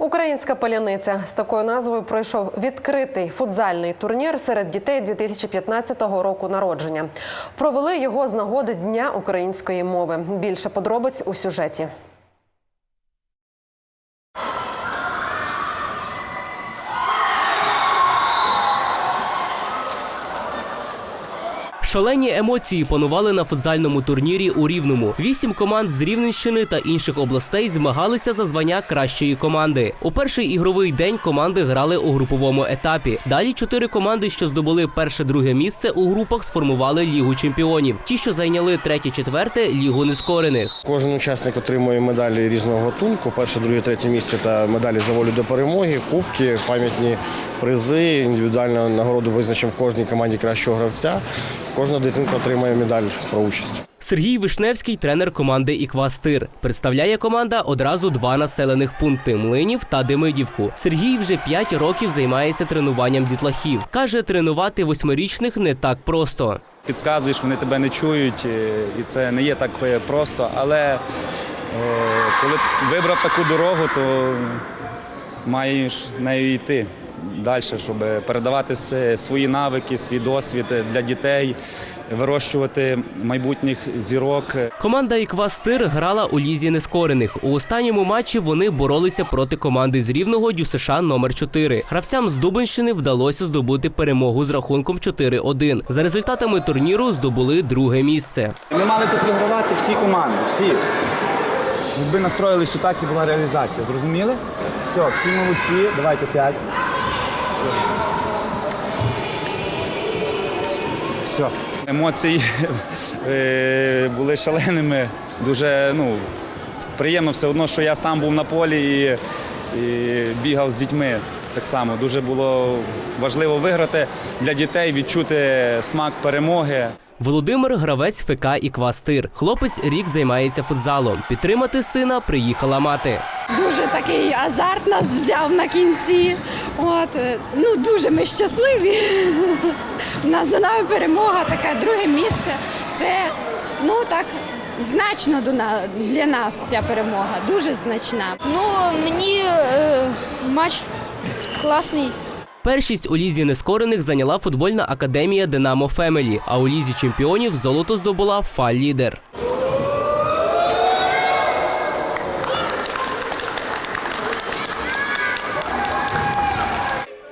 Українська паляниця з такою назвою пройшов відкритий футзальний турнір серед дітей 2015 року народження. Провели його з нагоди Дня української мови. Більше подробиць у сюжеті. Шалені емоції панували на футзальному турнірі у Рівному. Вісім команд з Рівненщини та інших областей змагалися за звання кращої команди. У перший ігровий день команди грали у груповому етапі. Далі чотири команди, що здобули перше-друге місце у групах, сформували лігу чемпіонів. Ті, що зайняли третє-четверте, лігу нескорених. Кожен учасник отримує медалі різного готунку: перше, друге, третє місце та медалі за волю до перемоги, кубки, пам'ятні призи, індивідуальну нагороду визначив кожній команді кращого гравця. Кожна дитинка отримає медаль про участь. Сергій Вишневський, тренер команди Іквастир. Представляє команда одразу два населених пункти Млинів та Демидівку. Сергій вже п'ять років займається тренуванням дітлахів. Каже, тренувати восьмирічних не так просто. підказуєш, вони тебе не чують, е, і це не є так е, просто. Але е, коли вибрав таку дорогу, то маєш нею йти далі, щоб передавати свої навики, свій досвід для дітей, вирощувати майбутніх зірок. Команда Іквастир грала у лізі нескорених. У останньому матчі вони боролися проти команди з рівного ДЮСШ номер 4 Гравцям з Дубинщини вдалося здобути перемогу з рахунком 4-1. За результатами турніру здобули друге місце. Ми мали тут вигравати всі команди, всі. Якби настроїлись так і була реалізація, зрозуміли? Все, всі молодці, давайте п'ять. Все. Емоції е, були шаленими. Дуже ну, приємно все одно, що я сам був на полі і, і бігав з дітьми. Так само дуже було важливо виграти для дітей, відчути смак перемоги. Володимир гравець ФК Іквастир. Хлопець рік займається футзалом. Підтримати сина приїхала мати. Дуже такий азарт нас взяв на кінці. От, е, ну, дуже ми щасливі. У нас за нами перемога, таке друге місце. Це ну так значно до на- для нас ця перемога, дуже значна. Ну, мені е, матч класний. Першість у лізі нескорених зайняла футбольна академія Динамо Фемелі, а у лізі чемпіонів золото здобула Фа